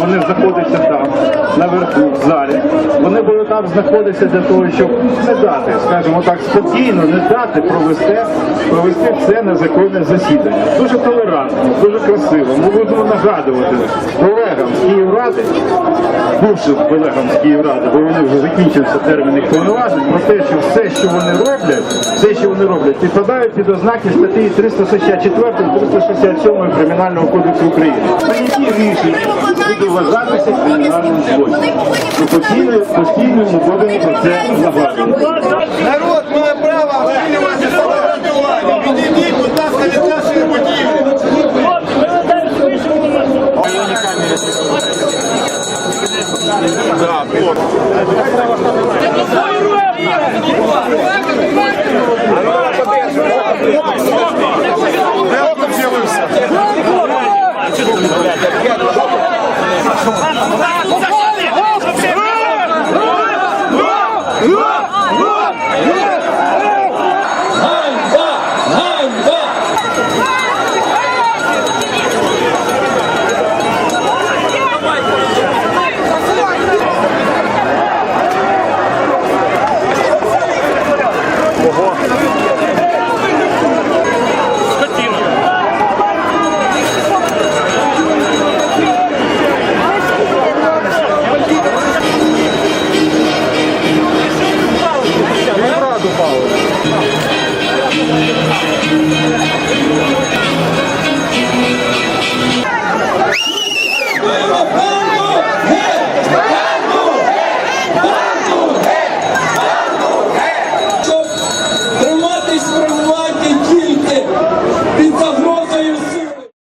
вони знаходяться там, наверху, в залі. Вони були там знаходитися для того, щоб не дати, скажімо так, спокійно, не дати провести, провести все на законне засідання. Дуже толерантно, дуже красиво. Ми будемо нагадувати колегам з Київради, бувшим колегам з Київради, бо вони вже закінчився термін їх повноважень, про те, що все, що вони роблять, все, що вони роблять, підпадають під ознаки статті 364 367 Кримінального кодексу України. Прийняті рішення вважатися кримінальним злочином. І постійно, постійно ми будемо про це нагадувати. Hey!